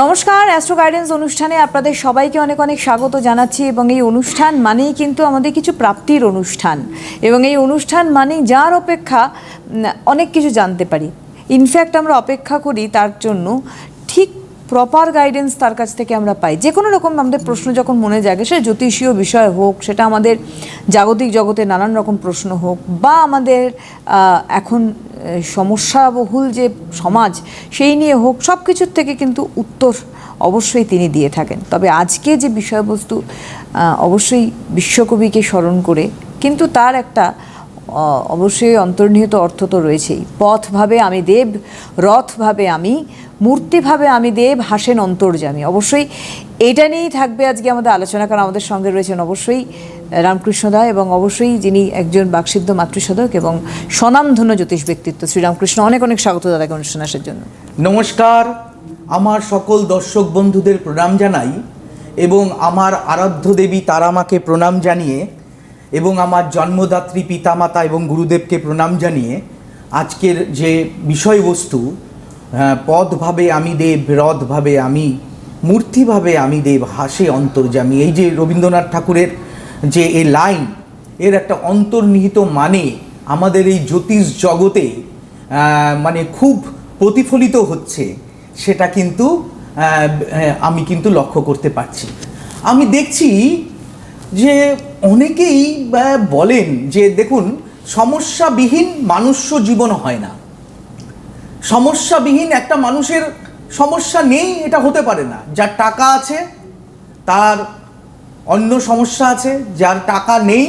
নমস্কার astro guidance অনুষ্ঠানে আপনাদের সবাইকে অনেক অনেক স্বাগত জানাচ্ছি এবং এই অনুষ্ঠান মানেই কিন্তু আমাদের কিছু প্রাপ্তির অনুষ্ঠান এবং এই অনুষ্ঠান মানেই যার অপেক্ষা অনেক কিছু জানতে পারি। ইনফ্যাক্ট আমরা অপেক্ষা করি তার জন্য। প্রপার গাইডেন্স তার কাছ থেকে আমরা পাই। যে কোনো রকম আমাদের প্রশ্ন যখন মনে জাগে, সে জ্যোতিষীয় বিষয় হোক, সেটা আমাদের জাগতিক জগতে নানান রকম প্রশ্ন হোক, বা আমাদের এখন সমস্যাবহুল যে সমাজ, সেই নিয়ে হোক সব কিছুর থেকে কিন্তু উত্তর অবশ্যই তিনি দিয়ে থাকেন। তবে আজকে যে বিষয়বস্তু অবশ্যই বিশ্বকবিকে স্মরণ করে, কিন্তু তার একটা অবশ্যই অন্তর্নিহিত অর্থ তো রয়েছেই। পথ ভাবে আমি দেব রথ ভাবে আমি মূর্তি ভাবে আমি দেব, হাসেন অন্তর্জামী অবশ্যই এটা নিয়েই থাকবে আজকে আমাদের আলোচনা, কারণ আমাদের সঙ্গে রয়েছেন অবশ্যই রামকৃষ্ণ দা এবং অবশ্যই যিনি একজন বাকসিদ্ধ মাতৃসাধক এবং স্বনামধন্য জ্যোতিষ ব্যক্তিত্ব শ্রীরামকৃষ্ণ অনেক অনেক স্বাগত দাদাকে অনুষ্ঠানে আসার জন্য। নমস্কার। আমার সকল দর্শক বন্ধুদের প্রণাম জানাই এবং আমার আরাধ্য দেবী তারামাকে প্রণাম জানিয়ে এবং আমার জন্মদাত্রী পিতামাতা এবং গুরুদেবকে প্রণাম জানিয়ে আজকের যে বিষয়বস্তু পদভাবে আমি দেব রথভাবে আমি, মূর্তিভাবে আমি দেব, হাসে অন্তর্জামী এই যে রবীন্দ্রনাথ ঠাকুরের যে এ লাইন, এর একটা অন্তর্নিহিত মানে আমাদের এই জ্যোতিষ জগতে মানে খুব প্রতিফলিত হচ্ছে, সেটা কিন্তু আমি কিন্তু লক্ষ্য করতে পারছি। আমি দেখছি যে অনেকেই বলেন যে দেখুন, সমস্যাবিহীন মানুষ্য জীবন হয় না। সমস্যাবিহীন একটা মানুষের সমস্যা নেই, এটা হতে পারে না। যার টাকা আছে, তার অন্য সমস্যা আছে, যার টাকা নেই,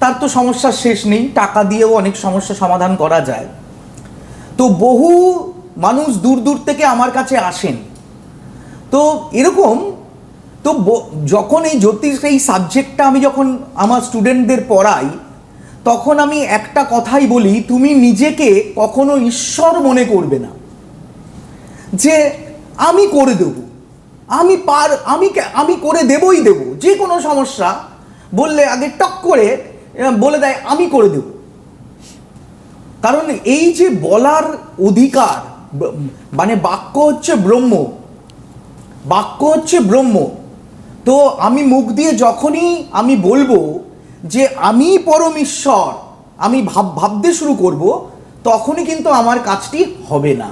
তার তো সমস্যার শেষ নেই। টাকা দিয়েও অনেক সমস্যা সমাধান করা যায়। তো বহু মানুষ দূর দূর থেকে আমার কাছে আসেন। তো এরকম, তো যখন এই জ্যোতিষ, এই সাবজেক্টটা আমি যখন আমার স্টুডেন্টদের পড়াই তখন আমি একটা কথাই বলি, তুমি নিজেকে কখনো ঈশ্বর মনে করবে না। যে আমি করে দেব, আমি পার, আমি আমি করে দেবই দেব, যে কোনো সমস্যা বললে আগে টক করে বলে দেয়, আমি করে দেব। কারণ এই যে বলার অধিকার মানে বাক্য হচ্ছে ব্রহ্ম, বাক্য হচ্ছে ব্রহ্ম, তো আমি মুখ দিয়ে যখনই আমি বলব যে আমি পরমেশ্বর আমি ভাব, ভাবতে শুরু করব, তখনই কিন্তু আমার কাজটি হবে না।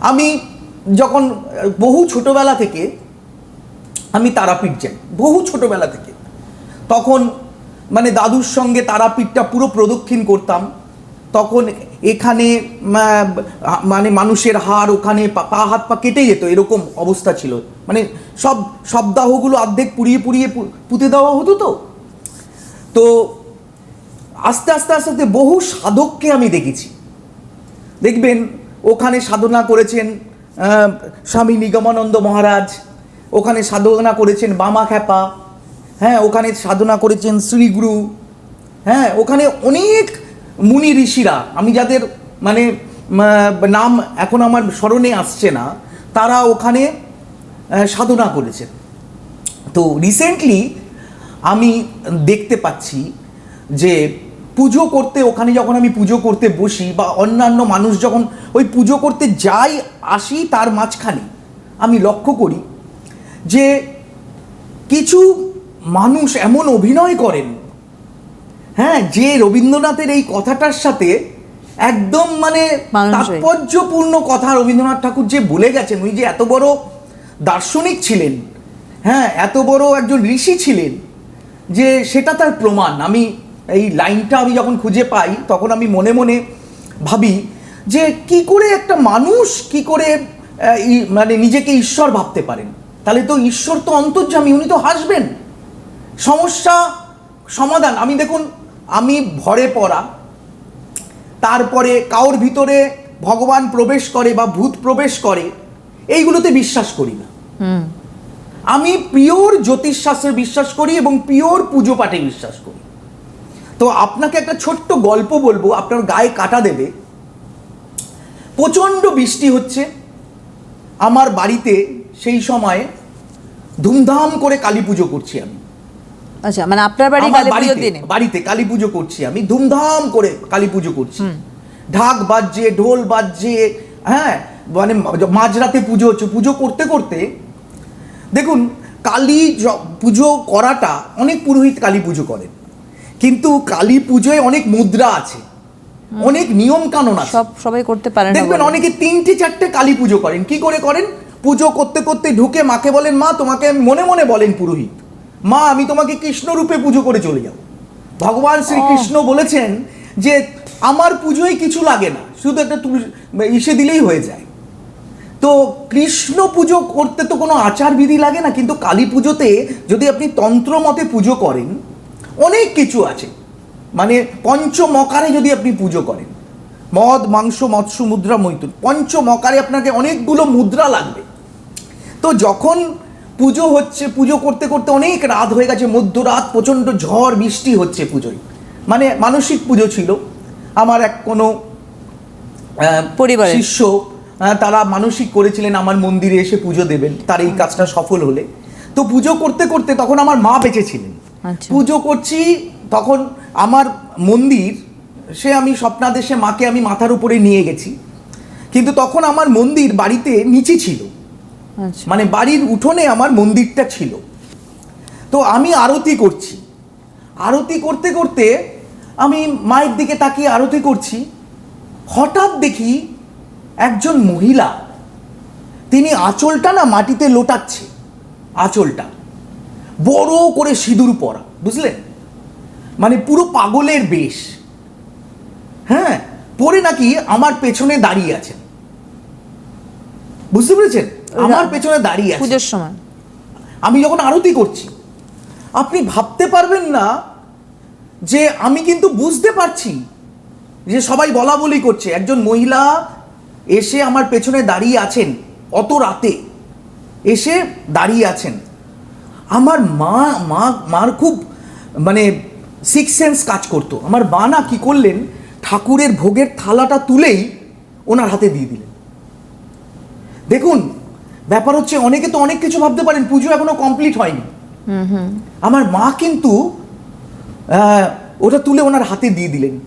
আমি যখন, বহু ছোটবেলা থেকে আমি তারাপীঠ যাই, বহু ছোটবেলা থেকে, তখন মানে দাদুর সঙ্গে তারাপীঠটা পুরো প্রদক্ষিণ করতাম, তখন এখানে মানে মানুষের হাড় ওখানে পা- হাত, পা কেটে যেত, এরকম অবস্থা ছিল। মানে সব সব দাহগুলো অর্ধেক পুড়িয়ে পুড়িয়ে পুঁতে দেওয়া হতো তো? তো আস্তে আস্তে আস্তে আস্তে বহু সাধককে আমি দেখেছি। দেখবেন, ওখানে সাধনা করেছেন স্বামী নিগমানন্দ মহারাজ, ওখানে সাধনা করেছেন বামা খ্যাপা হ্যাঁ ওখানে সাধনা করেছেন শ্রীগুরু হ্যাঁ ওখানে অনেক মুনি ঋষিরা, আমি যাদের মানে নাম এখন আমার স্মরণে আসছে না, তারা ওখানে সাধনা করেছেন। তো রিসেন্টলি আমি দেখতে পাচ্ছি যে পুজো করতে ওখানে যখন আমি পুজো করতে বসি বা অন্যান্য মানুষ যখন ওই পুজো করতে যাই আসি তার মাঝখানে আমি লক্ষ্য করি যে কিছু মানুষ এমন অভিনয় করেন। হ্যাঁ যে রবীন্দ্রনাথের এই কথাটার সাথে একদম মানে তাৎপর্যপূর্ণ কথা রবীন্দ্রনাথ ঠাকুর যে বলে গেছেন উনি যে এত বড় দার্শনিক ছিলেন হ্যাঁ এত বড় একজন ঋষি ছিলেন যে সেটা তার প্রমাণ। আমি এই লাইনটা আমি যখন খুঁজে পাই, তখন আমি মনে মনে ভাবি যে কি করে একটা মানুষ কি করে মানে নিজেকে ঈশ্বর ভাবতে পারেন? তাহলে তো ঈশ্বর তো অন্তর্যামী, উনি তো হাসবেন। সমস্যা, সমাধান। আমি দেখুন, আমি ভরে পড়া, তারপরে কাউর ভিতরে ভগবান প্রবেশ করে বা ভূত প্রবেশ করে, এইগুলোতে বিশ্বাস করি না। আমি পিওর জ্যোতিষশাস্ত্রে বিশ্বাস করি এবং পিওর পুজো পাঠে বিশ্বাস করি। তো আপনাকে একটা ছোট্ট গল্প বলব আপনার গায়ে কাটা দেবে। প্রচণ্ড বৃষ্টি হচ্ছে। আমার বাড়িতে সেই সময় ধুমধাম করে কালী পুজো করছি আমি। আচ্ছা মানে আপনার বাড়ি কালী পুজোর বাড়িতে দিনে? বাড়িতে কালী পুজো করছি আমি ধুমধাম করে কালী পুজো করছি। ঢাক বাজছে ঢোল বাজছে হ্যাঁ মানে মাঝরাতে পুজো হচ্ছে। পুজো করতে করতে দেখুন কালী পুজো করাটা অনেক পুরোহিত কালী পুজো করেন। কিন্তু কালী পুজোয় অনেক মুদ্রা আছে। অনেক নিয়ম কানুন আছে। সব সবাই করতে পারে না দেখবেন অনেকে তিনটে চারটে কালী পুজো করেন। কি করে করেন? পুজো করতে করতে ঢুকে মাকে বলেন মা তোমাকে আমি মনে মনে বলেন পুরোহিত মা আমি তোমাকে কৃষ্ণ রূপে পুজো করে চলে যাব। ভগবান শ্রীকৃষ্ণ বলেছেন যে আমার পুজোয় কিছু লাগে না শুধু একটা ইসে দিলেই হয়ে যায়। তো কৃষ্ণ পুজো করতে তো কোনো আচার বিধি লাগে না কিন্তু কালী পুজোতে যদি আপনি তন্ত্র মতে পুজো করেন অনেক কিছু আছে। মানে পঞ্চমকারে যদি আপনি পুজো করেন মদ মাংস মৎস্য মুদ্রা মৈথুন পঞ্চমকারে আপনাকে অনেকগুলো মুদ্রা লাগবে। তো যখন পুজো হচ্ছে পুজো করতে করতে অনেক রাত হয়ে গেছে মধ্যরাত প্রচণ্ড ঝড় বৃষ্টি হচ্ছে পুজোয়। মানে মানসিক পুজো ছিল। আমার এক কোনো আহ, পরিবারের। শিষ্য তারা মানসিক করেছিলেন আমার মন্দিরে এসে পুজো দেবেন তার এই কাজটা সফল হলে। তো পুজো করতে করতে তখন আমার মা বেঁচে ছিলেন। আচ্ছা। পুজো করছি তখন আমার মন্দির সে আমি স্বপ্নাদেশে মাকে আমি মাথার উপরে নিয়ে গেছি। কিন্তু তখন আমার মন্দির বাড়িতে নিচে ছিল। আচ্ছা। মানে বাড়ির উঠোনে আমার মন্দিরটা ছিল। তো আমি আরতি করছি। আরতি করতে করতে আমি মায়ের দিকে তাকিয়ে আরতি করছি। হঠাৎ দেখি একজন মহিলা। তিনি আঁচলটা না মাটিতে লোটাচ্ছে? আঁচলটা। বড় করে সিঁদুর পরা বুঝলেন মানে পুরো পাগলের বেশ। হ্যাঁ পরে নাকি আমার পেছনে দাঁড়িয়ে আছেন। বুঝতে পেরেছেন? আমার পেছনে দাঁড়িয়ে আছে পুজোর সময়। আমি যখন আরতি করছি আপনি ভাবতে পারবেন না যে আমি কিন্তু বুঝতে পারছি যে সবাই বলা বলি করছে। একজন মহিলা এসে আমার পেছনে দাঁড়িয়ে আছেন অত রাতে। এসে দাঁড়িয়ে আছেন। আমার মা মা মার খুব মানে সিক্স সেন্স কাজ করতো। আমার মা না কী করলেন ঠাকুরের ভোগের থালাটা তুলেই ওনার হাতে দিয়ে দিলেন। দেখুন ব্যাপার হচ্ছে অনেকে তো অনেক কিছু ভাবতে পারেন পুজো এখনও কমপ্লিট হয়নি। হুম হুম। আমার মা কিন্তু ওটা তুলে ওনার হাতে দিয়ে দিলেন।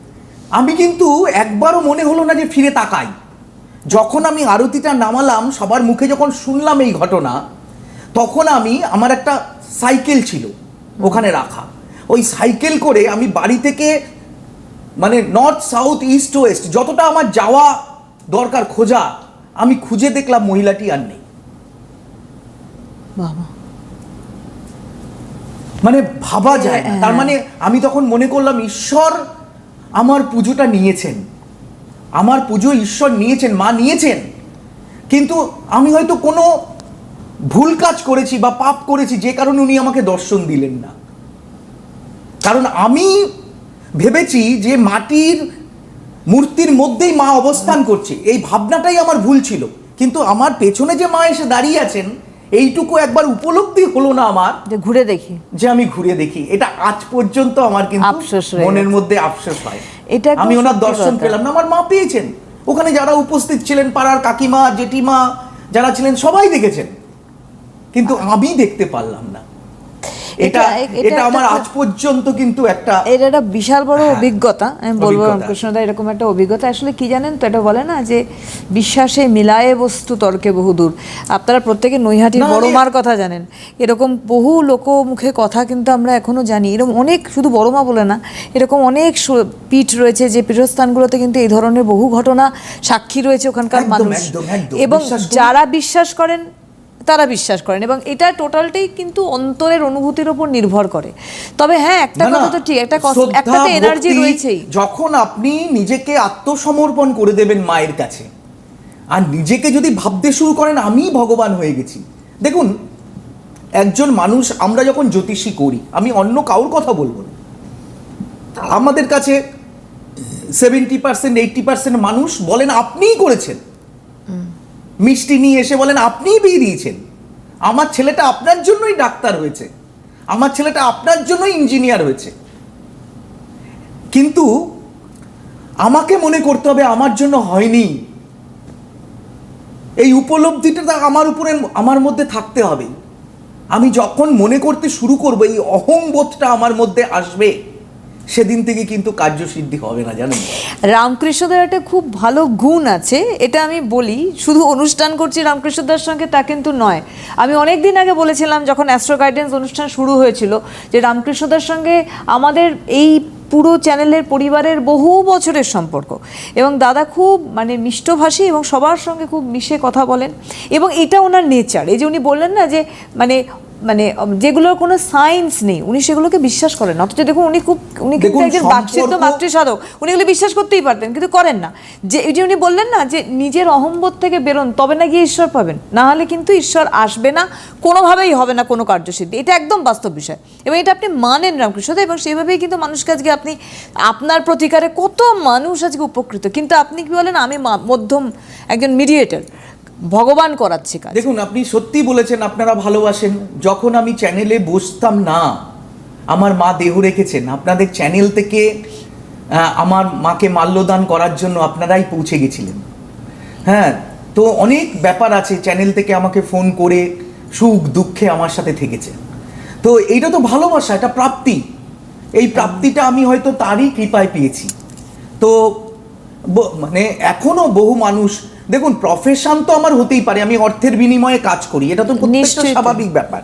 আমি কিন্তু একবারও মনে হলো না যে ফিরে তাকাই। যখন আমি আরতিটা নামালাম সবার মুখে যখন শুনলাম এই ঘটনা তখন আমি আমার একটা সাইকেল ছিল ওখানে রাখা। ওই সাইকেল করে আমি বাড়ি থেকে মানে নর্থ সাউথ ইস্ট ওয়েস্ট যতটা আমার যাওয়া দরকার খোঁজা আমি খুঁজে দেখলাম মহিলাটি আর নেই। মানে ভাবা যায় তার মানে আমি তখন মনে করলাম ঈশ্বর আমার পুজোটা নিয়েছেন। আমার পুজো ঈশ্বর নিয়েছেন, মা নিয়েছেন। কিন্তু আমি হয়তো কোনো ভুল কাজ করেছি বা পাপ করেছি, যে কারণে উনি আমাকে দর্শন দিলেন না। কারণ আমি ভেবেছি যে মাটির, মূর্তির মধ্যেই মা অবস্থান করছে। এই ভাবনাটাই আমার ভুল ছিল। কিন্তু আমার পেছনে যে মা এসে দাঁড়িয়ে আছেন এইটুকু একবার উপলব্ধি হলো না আমার যে ঘুরে দেখি। যে আমি ঘুরে দেখি। এটা আজ পর্যন্ত আমার কিন্তু আফসোস মনের মধ্যে আফসোস হয়। এটা আমি ওনার দর্শন পেলাম না আমার মা পেয়েছেন। ওখানে যারা উপস্থিত ছিলেন পাড়ার কাকিমা জেঠিমা যারা ছিলেন সবাই দেখেছেন। কিন্তু আমি দেখতে পারলাম না। এটা এটা- আমার আজ পর্যন্ত কিন্তু একটা এটা একটা বিশাল বড় হ্যাঁ, অভিজ্ঞতা আমি বলব। রামকৃষ্ণদা এরকম একটা অভিজ্ঞতা। আসলে কি জানেন তো এটা বলে না যে বিশ্বাসে মিলায়ে বস্তু তর্কে বহুদূর। আপনারা প্রত্যেকে নৈহাটির না, বড় মার কথা জানেন। এরকম বহু লোক মুখে কথা কিন্তু আমরা এখনও জানি। এরকম অনেক শুধু বড় মা বলে না এরকম অনেক পীঠ রয়েছে যে পীঠস্থানগুলোতে কিন্তু এই ধরনের বহু ঘটনা সাক্ষী রয়েছে ওখানকার মানুষ। এবং যারা বিশ্বাস করেন তারা বিশ্বাস করেন এবং এটা টোটালটাই কিন্তু অন্তরের অনুভূতির উপর নির্ভর করে। তবে হ্যাঁ একটা কথা তো ঠিক একটা একটা তো এনার্জি রয়েছেই। যখন আপনি নিজেকে আত্মসমর্পণ করে দেবেন মায়ের কাছে আর নিজেকে যদি ভাবতে শুরু করেন আমি ভগবান হয়ে গেছি। দেখুন একজন মানুষ আমরা যখন জ্যোতিষী করি আমি অন্য কাউর কথা বলব না। আমাদের কাছে সেভেন্টি পার্সেন্ট এইটটি পার্সেন্ট মানুষ বলেন আপনিই করেছেন। মিষ্টি নিয়ে এসে বলেন, আপনিই বিয়ে দিয়েছেন। আমার ছেলেটা আপনার জন্যই ডাক্তার হয়েছে। আমার ছেলেটা আপনার জন্যই ইঞ্জিনিয়ার হয়েছে। কিন্তু আমাকে মনে করতে হবে আমার জন্য হয়নি। এই উপলব্ধিটা আমার উপরে, আমার মধ্যে থাকতে হবে। আমি যখন মনে করতে শুরু করব, এই অহংবোধটা আমার মধ্যে আসবে। সেদিন থেকে কিন্তু কার্যসিদ্ধি হবে না, জানেন? রামকৃষ্ণদের একটা খুব ভালো গুণ আছে, এটা আমি বলি। শুধু অনুষ্ঠান করছি রামকৃষ্ণদার সঙ্গে তা কিন্তু নয়। আমি অনেক দিন আগে বলেছিলাম, যখন অ্যাস্ট্রো গাইডেন্স অনুষ্ঠান শুরু হয়েছিল, যে রামকৃষ্ণদার সঙ্গে আমাদের এই পুরো চ্যানেলের পরিবারের বহু বছরের সম্পর্ক। এবং দাদা খুব মানে মিষ্টভাষী এবং সবার সঙ্গে খুব মিশে কথা বলেন। এবং এটা ওনার নেচার এই যে উনি বললেন না যে মানে মানে যেগুলোর কোনো সায়েন্স নেই উনি সেগুলোকে বিশ্বাস করেন অথচ দেখুন উনি খুব উনি কিন্তু একজন বাকচিত্র সম্পর্ক- মাতৃ সাধক উনি এগুলো বিশ্বাস করতেই পারতেন কিন্তু করেন না। যে এই যে উনি বললেন না যে নিজের অহম্বোধ থেকে বেরোন তবে না গিয়ে ঈশ্বর পাবেন? না হলে কিন্তু ঈশ্বর আসবে না কোনোভাবেই হবে না কোনো কার্যসিদ্ধি। এটা একদম বাস্তব বিষয়। এবং এটা আপনি মানেন রামকৃষ্ণদেব এবং সেইভাবেই কিন্তু মানুষকে আজকে আপনি আপনার প্রতিকারে কত মানুষ আজকে উপকৃত। কিন্তু আপনি কি বলেন আমি মধ্যম একজন মিডিয়েটর ভগবান করাচ্ছে কাজ। দেখুন, আপনি সত্যি বলেছেন, আপনারা ভালোবাসেন। যখন আমি চ্যানেলে বসতাম না, আমার মা দেহ রেখেছেন। আপনাদের চ্যানেল থেকে আমার মাকে মাল্যদান করার জন্য আপনারাই পৌঁছে গেছিলেন। হ্যাঁ তো অনেক ব্যাপার আছে চ্যানেল থেকে আমাকে ফোন করে সুখ, দুঃখে আমার সাথে থেকেছে তো এইটা তো ভালোবাসা, এটা প্রাপ্তি। এই প্রাপ্তিটা আমি হয়তো তারই কৃপায় পেয়েছি। তো মানে এখনও বহু মানুষ দেখুন প্রফেশন তো আমার হতেই পারে আমি অর্থের বিনিময়ে কাজ করি এটা তো প্রত্যেকটা স্বাভাবিক ব্যাপার।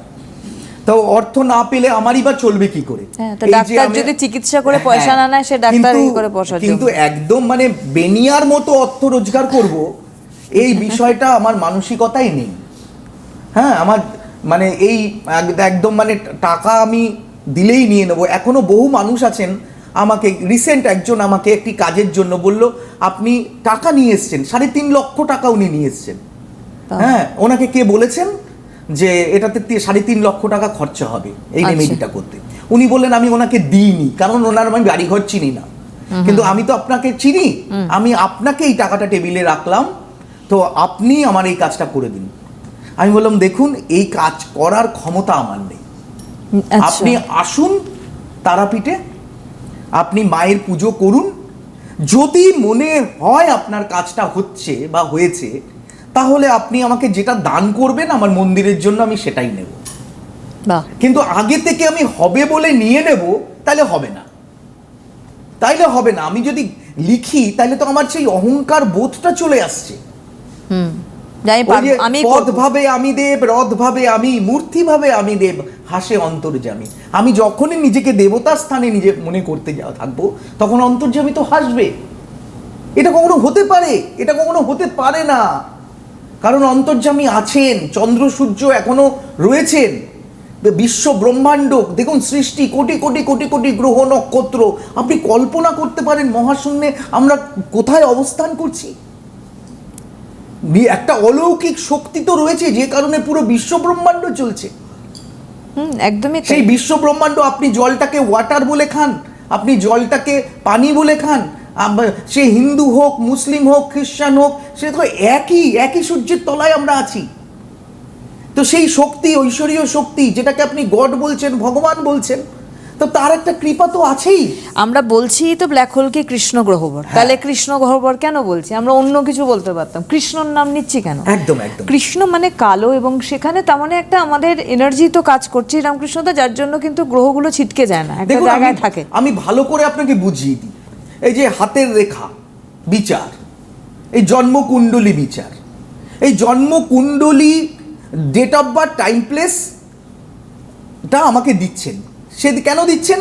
তো অর্থ না পেলে আমারই বা চলবে কি করে? হ্যাঁ, ডাক্তার যদি চিকিৎসা করে পয়সা না নেয়, সে ডাক্তার কিন্তু- করে পয়সার কিন্তু একদম মানে বেনিয়ার মতো অর্থ রোজগার করব এই বিষয়টা আমার মানসিকতাই নেই। হ্যাঁ আমার মানে এই এক- একদম মানে টাকা আমি দিলেই নিয়ে নেব। এখনও বহু মানুষ আছেন আমাকে রিসেন্ট একজন আমাকে একটি কাজের জন্য বলল আপনি টাকা নিয়ে এসছেন সাড়ে তিন লক্ষ টাকা উনি নিয়ে এসছেন। হ্যাঁ ওনাকে কে বলেছেন যে এটাতে সাড়ে তিন লক্ষ টাকা খরচা হবে এই আচ্ছা। রেমেডিটা করতে। উনি বললেন আমি ওনাকে দিইনি কারণ ওনার আমি বাড়ি ঘর চিনি না। কিন্তু আমি তো আপনাকে চিনি। আমি আপনাকে এই টাকাটা টেবিলে রাখলাম তো আপনি আমার এই কাজটা করে দিন। আমি বললাম দেখুন এই কাজ করার ক্ষমতা আমার নেই। আচ্ছা। আপনি আসুন তারাপীঠে আপনি মায়ের পুজো করুন। যদি মনে হয় আপনার কাজটা হচ্ছে বা হয়েছে তাহলে আপনি আমাকে যেটা দান করবেন আমার মন্দিরের জন্য আমি সেটাই নেব। কিন্তু আগে থেকে আমি হবে বলে নিয়ে নেব তাহলে হবে না। তাইলে হবে না। আমি যদি লিখি তাহলে তো আমার সেই অহংকার বোধটা চলে আসছে। হুম। আমি পদ ভাবে আমি দেব রথ ভাবে আমি মূর্তি ভাবে আমি দেব হাসে অন্তর্যামী। আমি যখনই নিজেকে দেবতার স্থানে নিজে মনে করতে থাকব তখন অন্তর্যামী তো হাসবে। এটা কখনো হতে পারে এটা কখনো হতে পারে না। কারণ অন্তর্যামী আছেন চন্দ্র সূর্য এখনও রয়েছেন। বিশ্ব ব্রহ্মাণ্ড দেখুন সৃষ্টি কোটি কোটি কোটি কোটি গ্রহ নক্ষত্র। আপনি কল্পনা করতে পারেন মহাশূন্যে আমরা কোথায় অবস্থান করছি? একটা অলৌকিক শক্তি তো রয়েছে যে কারণে পুরো বিশ্ব ব্রহ্মাণ্ড চলছে হুম একদমই সেই বিশ্ব ব্রহ্মাণ্ড আপনি জলটাকে ওয়াটার বলে খান আপনি জলটাকে পানি বলে খান সে হিন্দু হোক মুসলিম হোক খ্রিস্টান হোক সে তো একই একই সূর্যের তলায় আমরা আছি। তো সেই শক্তি ঐশ্বরীয় শক্তি যেটাকে আপনি গড বলছেন ভগবান বলছেন তো তার একটা কৃপা তো আছেই। আমরা বলছি তো ব্ল্যাক হোলকে কৃষ্ণ গ্রহবর। হ্যাঁ। তাহলে কৃষ্ণ গ্রহবর কেন বলছি? আমরা অন্য কিছু বলতে পারতাম। কৃষ্ণর নাম নিচ্ছি কেন? একদম একদম। কৃষ্ণ মানে কালো এবং সেখানে তেমন মানে একটা আমাদের এনার্জি তো কাজ করছে রামকৃষ্ণদা যার জন্য কিন্তু গ্রহগুলো ছিটকে যায় না একটা জায়গায় থাকে। আমি ভালো করে আপনাকে বুঝিয়ে দিই। এই যে হাতের রেখা বিচার। এই জন্মকুণ্ডলী বিচার। এই জন্মকুণ্ডলী date of birth time place টা আমাকে দিচ্ছেন। সে কেন দিচ্ছেন?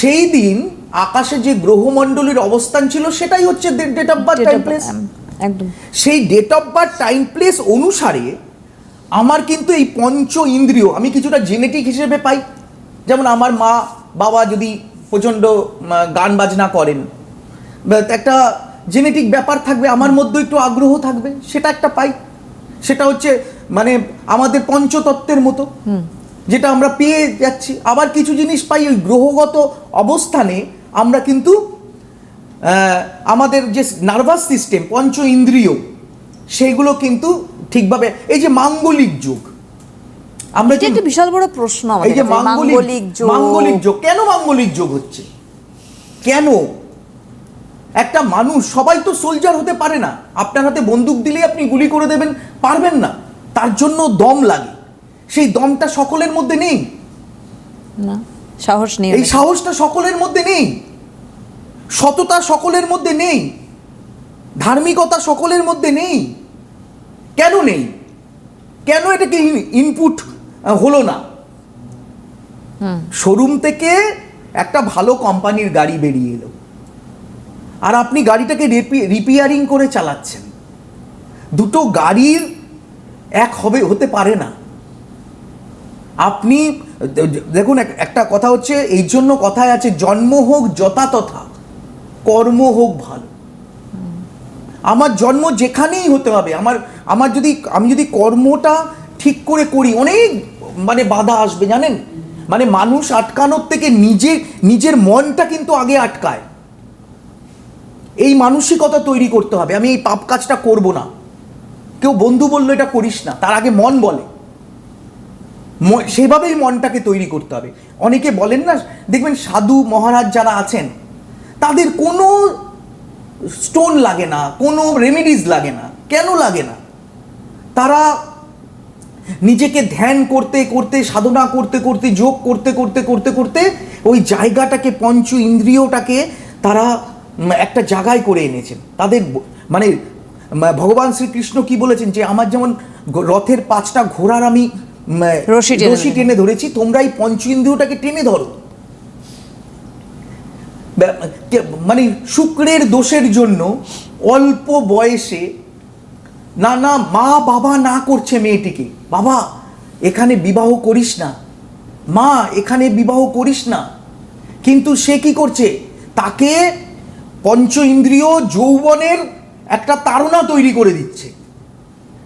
সেই দিন আকাশে যে গ্রহমণ্ডলীর অবস্থান ছিল সেটাই হচ্ছে date of birth time place একদম। সেই date of birth time place অনুসারে আমার কিন্তু এই পঞ্চ ইন্দ্রিয় আমি কিছুটা জেনেটিক হিসেবে পাই। যেমন আমার মা বাবা যদি প্রচণ্ড গান বাজনা করেন একটা জেনেটিক ব্যাপার থাকবে আমার মধ্যে একটু আগ্রহ থাকবে সেটা একটা পাই। সেটা হচ্ছে মানে আমাদের পঞ্চতত্ত্বের মতো। যেটা আমরা পেয়ে যাচ্ছি। আবার কিছু জিনিস পাই ওই গ্রহগত অবস্থানে আমরা কিন্তু আহ, আমাদের যে নার্ভাস সিস্টেম পঞ্চ ইন্দ্রিয় সেগুলো কিন্তু ঠিকভাবে এই যে মাঙ্গলিক যুগ আমরা একটা বিশাল বড় প্রশ্ন এই যে মাঙ্গলিক মাঙ্গলিক যোগ। মাঙ্গলিক যোগ কেন মাঙ্গলিক যোগ হচ্ছে? কেন? একটা মানুষ সবাই তো সোলজার হতে পারে না। আপনার হাতে বন্দুক দিলেই আপনি গুলি করে দেবেন পারবেন না। তার জন্য দম লাগে। সেই দমটা সকলের মধ্যে নেই। না সাহস নেই এই সাহসটা সকলের মধ্যে নেই। সততা সকলের মধ্যে নেই। ধার্মিকতা সকলের মধ্যে নেই। কেন নেই? কেন এটাকে ইনপুট হলো না? শোরুম থেকে একটা ভালো কোম্পানির গাড়ি বেরিয়ে এলো। আর আপনি গাড়িটাকে রিপেয়ারিং করে চালাচ্ছেন। দুটো গাড়ির এক হবে হতে পারে না। আপনি, দেখুন, এক- একটা কথা হচ্ছে, এই জন্য কথায় আছে, জন্ম হোক যথাতথা, কর্ম হোক ভালো। আমার জন্ম যেখানেই হতে হবে, আমার আমার যদি, আমি যদি কর্মটা ঠিক করে করি, অনেক মানে বাধা আসবে, জানেন? মানে মানুষ আটকানোর থেকে নিজে, নিজের মনটা কিন্তু আগে আটকায়। এই মানসিকতা তৈরি করতে হবে। আমি এই পাপ কাজটা করব না। কেউ বন্ধু বলল, এটা করিস না। তার আগে মন বলে। সেভাবেই মনটাকে তৈরি করতে হবে। অনেকে বলেন না, দেখবেন সাধু মহারাজ যারা আছেন, তাদের কোনো স্টোন লাগে না, কোনো রেমেডিস লাগে না। কেন লাগে না? তারা নিজেকে ধ্যান করতে করতে, সাধনা করতে করতে, যোগ করতে করতে করতে করতে ওই জায়গাটাকে, পঞ্চ ইন্দ্রিয়টাকে তারা একটা জায়গায় করে এনেছেন। তাদের মানে ভগবান শ্রীকৃষ্ণ কি বলেছেন যে, আমার যেমন রথের পাঁচটা ঘোড়ার আমি রশি টেনে ধরেছি তোমরা এই পঞ্চ ইন্দ্রিয়টাকে টেনে ধরো। মানে শুক্রের দোষের জন্য অল্প বয়সে না না মা বাবা না করছে মেয়েটিকে। বাবা এখানে বিবাহ করিস না। মা এখানে বিবাহ করিস না। কিন্তু সে কি করছে? তাকে পঞ্চ ইন্দ্রিয় যৌবনের একটা তাড়না তৈরি করে দিচ্ছে।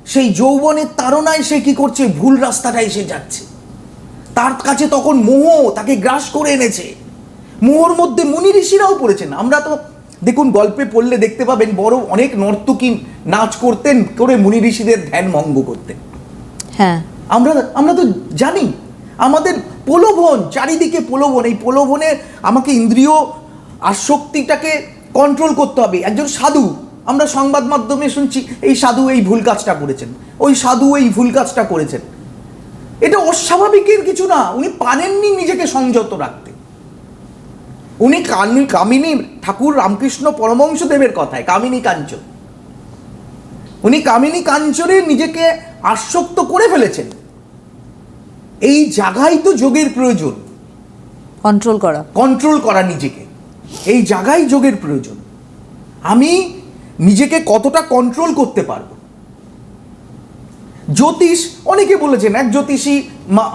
সেই যৌবনের তাড়নায় সে কি করছে? ভুল রাস্তাটায় সে যাচ্ছে। তার কাছে তখন মোহ তাকে গ্রাস করে এনেছে। মোহর মধ্যে মুনি ঋষিরাও পড়েছেন। আমরা তো দেখুন গল্পে পড়লে দেখতে পাবেন বড় অনেক নর্তকী নাচ করতেন করে মুনি ঋষিদের ধ্যান ভঙ্গ করতেন। হ্যাঁ। আমরা আমরা তো জানি আমাদের প্রলোভন চারিদিকে প্রলোভন। এই প্রলোভনে আমাকে ইন্দ্রিয় আসক্তিটাকে কন্ট্রোল করতে হবে। একজন সাধু আমরা সংবাদ মাধ্যমে শুনছি এই সাধু এই ভুল কাজটা করেছেন ওই সাধু এই ভুল কাজটা করেছেন। এটা অস্বাভাবিকের কিছু না উনি পারেননি নিজেকে সংযত রাখতে। উনি কামি কামিনী ঠাকুর রামকৃষ্ণ পরমংশদেবের কথায় কামিনী কাঞ্চন উনি কামিনী কাঞ্চনে নিজেকে আসক্ত করে ফেলেছেন। এই জায়গায় তো যোগের প্রয়োজন। কন্ট্রোল করা। কন্ট্রোল করা নিজেকে। এই জায়গায় যোগের প্রয়োজন। আমি নিজেকে কতটা কন্ট্রোল করতে পারব? জ্যোতিষ অনেকে বলেছেন এক জ্যোতিষী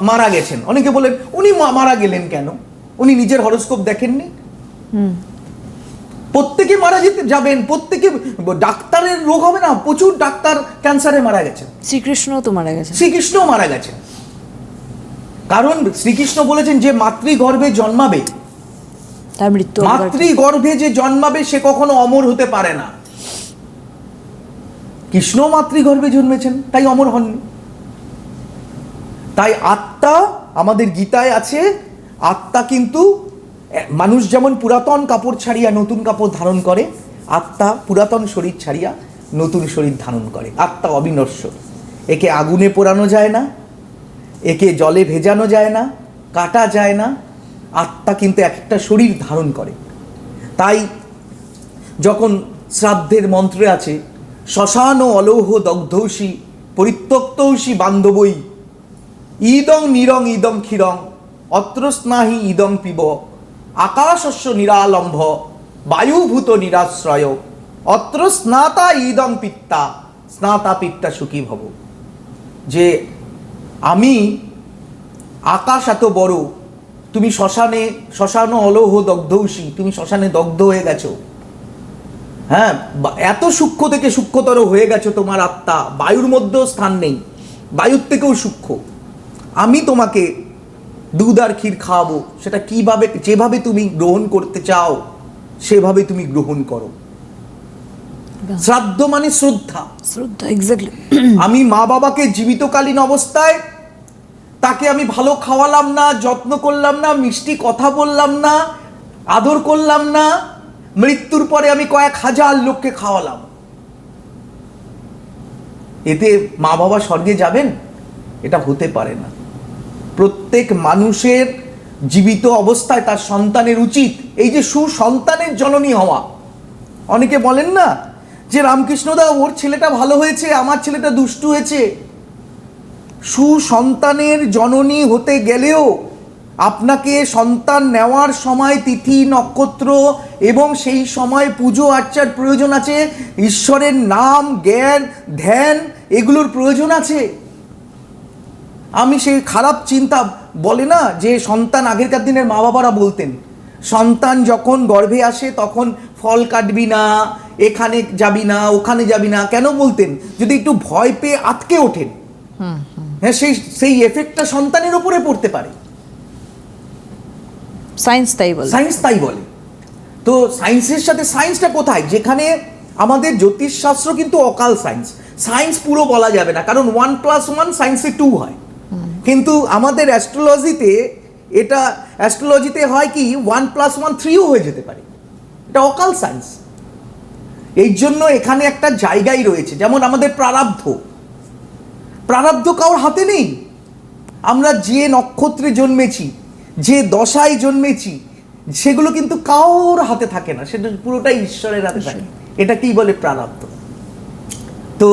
মারা গেছেন। অনেকে বলেন উনি মারা গেলেন কেন? উনি নিজের হরস্কোপ দেখেননি? প্রত্যেকে মারা যেতে যাবেন প্রত্যেকে ডাক্তারের রোগ হবে না প্রচুর ডাক্তার ক্যান্সারে মারা গেছেন। শ্রীকৃষ্ণও তো মারা গেছে শ্রীকৃষ্ণও মারা গেছেন। কারণ শ্রীকৃষ্ণ বলেছেন যে মাতৃগর্ভে জন্মাবে। তার মৃত্যু মাতৃগর্ভে যে জন্মাবে সে কখনো অমর হতে পারে না। কৃষ্ণ মাতৃগর্ভে জন্মেছেন, তাই অমর হননি। তাই আত্মা আমাদের গীতায় আছে, আত্মা কিন্তু মানুষ যেমন পুরাতন কাপড় ছাড়িয়া নতুন কাপড় ধারণ করে, আত্মা পুরাতন শরীর ছাড়িয়া নতুন শরীর ধারণ করে, আত্মা অবিনশ্বর একে আগুনে পোড়ানো যায় না, একে জলে ভেজানো যায় না, কাটা যায় না, আত্মা কিন্তু একটা শরীর ধারণ করে। তাই যখন শ্রাদ্ধের মন্ত্রে আছে শ্মশান অলৌহ দগ্ধৌষী, পরিত্যক্তৌষী বান্ধবই ইদং নিরং ইদং ক্ষীরং, অত্র স্নাহি ইদং পিব। আকাশস্য নিরালম্ভ, বায়ুভূত নিরাশ্রয়। অত্র স্নাতা ইদং পিত্তা, স্নাতা পিত্তা সুখী ভব। যে আমি আকাশ এত বড়, তুমি শ্মশানে, শ্মশান অলৌহ দগ্ধৌষী, তুমি শ্মশানে দগ্ধ হয়ে গেছো। হ্যাঁ এত সূক্ষ্ম থেকে সূক্ষ্মতর হয়ে গেছে তোমার আত্মা বায়ুর মধ্যেও স্থান নেই বায়ুর থেকেও সূক্ষ্ম। আমি তোমাকে দুধ আর ক্ষীর খাওয়াবো সেটা কীভাবে যেভাবে তুমি গ্রহণ করতে চাও সেভাবে তুমি গ্রহণ করো। শ্রাদ্ধ মানে শ্রদ্ধা। শ্রদ্ধা এক্স্যাক্টলি আমি মা বাবাকে জীবিতকালীন অবস্থায় তাকে আমি ভালো খাওয়ালাম না যত্ন করলাম না মিষ্টি কথা বললাম না আদর করলাম না মৃত্যুর পরে আমি কয়েক হাজার লোককে খাওয়ালাম। এতে মা বাবা স্বর্গে যাবেন? এটা হতে পারে না। প্রত্যেক মানুষের জীবিত অবস্থায় তার সন্তানের উচিত। এই যে সুসন্তানের জননী হওয়া। অনেকে বলেন না যে রামকৃষ্ণদা ওর ছেলেটা ভালো হয়েছে, আমার ছেলেটা দুষ্টু হয়েছে। সুসন্তানের জননী হতে গেলেও আপনাকে সন্তান নেওয়ার সময় তিথি নক্ষত্র এবং সেই সময় পুজো আর্চার প্রয়োজন আছে। ঈশ্বরের নাম জ্ঞান ধ্যান এগুলোর প্রয়োজন আছে। আমি সেই খারাপ চিন্তা বলে না যে সন্তান আগেরকার দিনের মা বাবারা বলতেন সন্তান যখন গর্ভে আসে তখন ফল কাটবি না এখানে যাবি না ওখানে যাবি না। কেন বলতেন? যদি একটু ভয় পেয়ে আটকে ওঠেন। হ্যাঁ সেই সেই এফেক্টটা সন্তানের উপরে পড়তে পারে। সায়েন্স তাই বলে। সায়েন্স তাই বলে। তো সায়েন্সের সাথে সায়েন্সটা কোথায়? যেখানে আমাদের জ্যোতিষশাস্ত্র কিন্তু অকাল সায়েন্স সায়েন্স পুরো বলা যাবে না কারণ ওয়ান প্লাস ওয়ান সায়েন্সে টু হয়। কিন্তু আমাদের অ্যাস্ট্রোলজিতে এটা অ্যাস্ট্রোলজিতে হয় কি ওয়ান প্লাস ওয়ান থ্রিও হয়ে যেতে পারে। এটা অকাল সায়েন্স এই জন্য এখানে একটা জায়গাই রয়েছে যেমন আমাদের প্রারাব্ধ। প্রারাব্ধ কারোর হাতে নেই। আমরা যে নক্ষত্রে জন্মেছি যে দশায় জন্মেছি, সেগুলো কিন্তু কারোর হাতে থাকে না, সেটা পুরোটাই ঈশ্বরের হাতে থাকে। এটাকেই বলে প্রারাব্ধ তো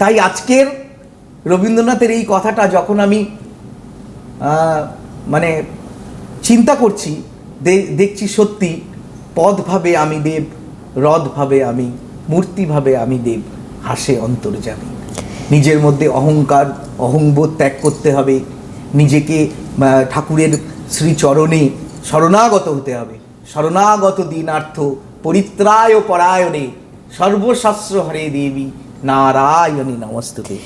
তাই আজকের রবীন্দ্রনাথের এই কথাটা যখন আমি মানে চিন্তা করছি দেখছি সত্যি পদ ভাবে আমি দেব রদ ভাবে আমি মূর্তি ভাবে আমি দেব, হাসে অন্তর যাবে নিজের মধ্যে অহংকার, অহংবোধ ত্যাগ করতে হবে, নিজেকে ঠাকুরের শ্রীচরণে শরণাগত হতে হবে। শরণাগত দিনার্থ পরিত্রায় পরায়ণে সর্বশাস্ত্র হরে দেবী নারায়ণী নমস্তুতে।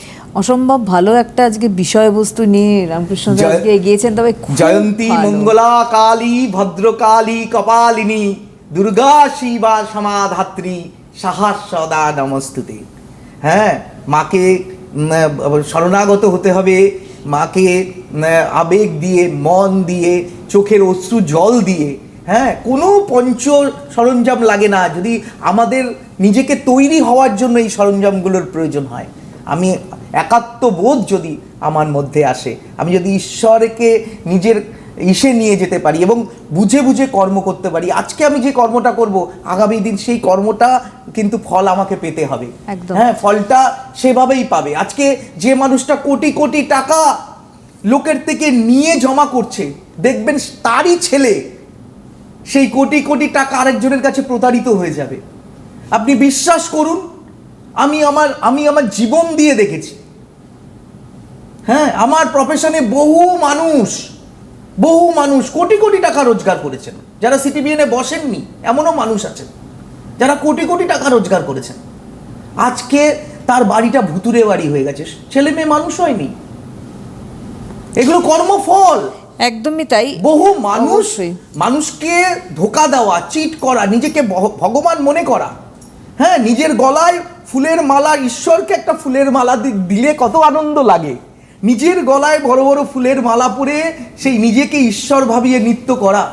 অসম্ভব ভালো একটা আজকে বিষয়বস্তু নিয়ে রামকৃষ্ণ এগিয়েছেন তবে জয়ন্তী মঙ্গলা কালী ভদ্রকালী কপালিনী দুর্গা শিবা সমাধাত্রী সাহা সদা নমস্তুতে। হ্যাঁ মাকে শরণাগত হতে হবে মাকে আবেগ দিয়ে, মন দিয়ে, চোখের অশ্রু জল দিয়ে হ্যাঁ কোনো পঞ্চ সরঞ্জাম লাগে না। যদি আমাদের নিজেকে তৈরি হওয়ার জন্য এই সরঞ্জামগুলোর প্রয়োজন হয়। আমি একাত্মবোধ যদি আমার মধ্যে আসে, আমি যদি ঈশ্বরকে নিজের ইসে নিয়ে যেতে পারি এবং বুঝে বুঝে কর্ম করতে পারি। আজকে আমি যে কর্মটা করব আগামী দিন সেই কর্মটা কিন্তু ফল আমাকে পেতে হবে। হ্যাঁ ফলটা সেভাবেই পাবে। আজকে যে মানুষটা কোটি কোটি টাকা লোকের থেকে নিয়ে জমা করছে দেখবেন তারই ছেলে সেই কোটি কোটি টাকা আরেকজনের কাছে প্রতারিত হয়ে যাবে। আপনি বিশ্বাস করুন আমি আমার আমি আমার জীবন দিয়ে দেখেছি। হ্যাঁ আমার প্রফেশনে বহু মানুষ বহু মানুষ কোটি কোটি টাকা রোজগার করেছেন। যারা সিটিবিএনে বসেননি এমনও মানুষ আছেন। যারা কোটি কোটি টাকা রোজগার করেছেন। আজকে তার বাড়িটা ভুতুরে বাড়ি হয়ে গেছে। ছেলে মেয়ে মানুষ হয়নি। এগুলো কর্মফল। একদমই তাই। বহু মানুষ মানুষকে ধোকা দেওয়া চিট করা নিজেকে ভগবান মনে করা। হ্যাঁ নিজের গলায় ফুলের মালা ঈশ্বরকে একটা ফুলের মালা দিলে কত আনন্দ লাগে। নিজের গলায় বড় বড় ফুলের মালা পরে সেই নিজেকে ঈশ্বর ভাবিয়ে নৃত্য করা,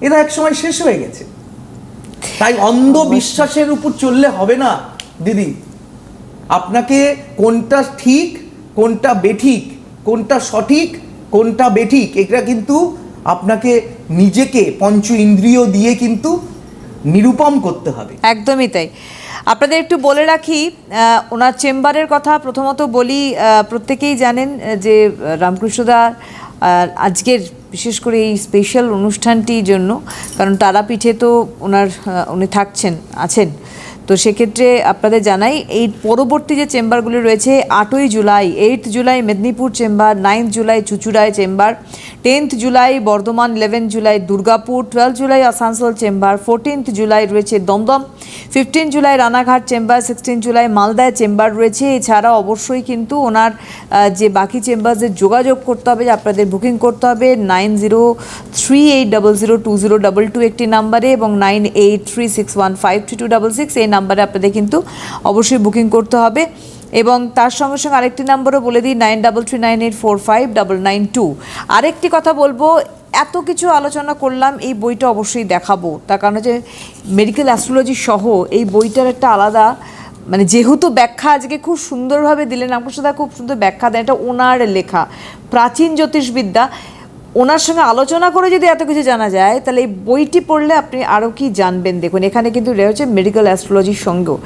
এরা এক সময় শেষ হয়ে গেছে। তাই অন্ধ বিশ্বাসের উপর চললে হবে না। দিদি, আপনাকে কোনটা ঠিক, কোনটা বেঠিক, কোনটা সঠিক, কোনটা বেঠিক এটা কিন্তু আপনাকে নিজেকে পঞ্চ ইন্দ্রিয় দিয়ে কিন্তু নিরূপম করতে হবে। একদমই তাই। আপনাদের একটু বলে রাখি ওনার চেম্বারের কথা প্রথমত বলি প্রত্যেকেই জানেন যে রামকৃষ্ণদা আজকের বিশেষ করে এই স্পেশাল অনুষ্ঠানটির জন্য, কারণ তারাপীঠে তো ওনার উনি থাকছেন, আছেন। তো সেক্ষেত্রে আপনাদের জানাই, এই পরবর্তী যে চেম্বারগুলি রয়েছে, আটই July eight July Medinipur chamber ninth July চুচুড়ায় chamber tenth July Bardhaman eleven July Durgapur twelve July Asansol chamber fourteenth July রয়েছে Dum Dum fifteen July Ranaghat chamber sixteen July মালদায় চেম্বার রয়েছে। এছাড়া অবশ্যই কিন্তু ওনার যে বাকি চেম্বারদের যোগাযোগ করতে হবে আপনাদের বুকিং করতে হবে, nine zero three eight double zero two zero double two একটি নাম্বারে এবং nine eight three six one five three two double six. এই নাম্বারে আপনাদের কিন্তু অবশ্যই বুকিং করতে হবে। এবং তার সঙ্গে সঙ্গে আরেকটি নাম্বারও বলে দিই, nine double three nine eight four five double nine two. আরেকটি কথা বলব, এত কিছু আলোচনা করলাম, এই বইটা অবশ্যই দেখাবো। তার কারণ হচ্ছে মেডিকেল অ্যাস্ট্রোলজি সহ এই বইটার একটা আলাদা মানে যেহেতু ব্যাখ্যা আজকে খুব সুন্দরভাবে দিলেন রামকৃষ্ণদা খুব সুন্দর ব্যাখ্যা দেন, এটা ওনার লেখা, প্রাচীন জ্যোতিষবিদ্যা। ওনার সঙ্গে আলোচনা করে যদি এত কিছু জানা যায়, তাহলে এই বইটি পড়লে আপনি আরও কি জানবেন? দেখুন, এখানে কিন্তু রয়েছে মেডিকেল অ্যাস্ট্রোলজির সঙ্গেও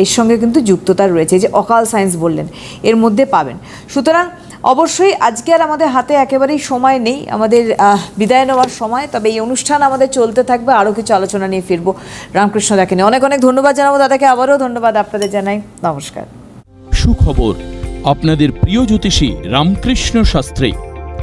এর সঙ্গে কিন্তু যুক্ততা রয়েছে যে অকাল সায়েন্স বললেন, এর মধ্যে পাবেন। সুতরাং অবশ্যই আজকে আর আমাদের হাতে একেবারেই সময় নেই, আমাদের বিদায় নেওয়ার সময়, তবে এই অনুষ্ঠান আমাদের চলতে থাকবে আরও কিছু আলোচনা নিয়ে ফিরবো। রামকৃষ্ণ দাকে নিয়ে অনেক অনেক ধন্যবাদ জানাব দাদাকে, আবারও ধন্যবাদ আপনাদের জানাই। নমস্কার। সুখবর, আপনাদের প্রিয় জ্যোতিষী রামকৃষ্ণ শাস্ত্রী।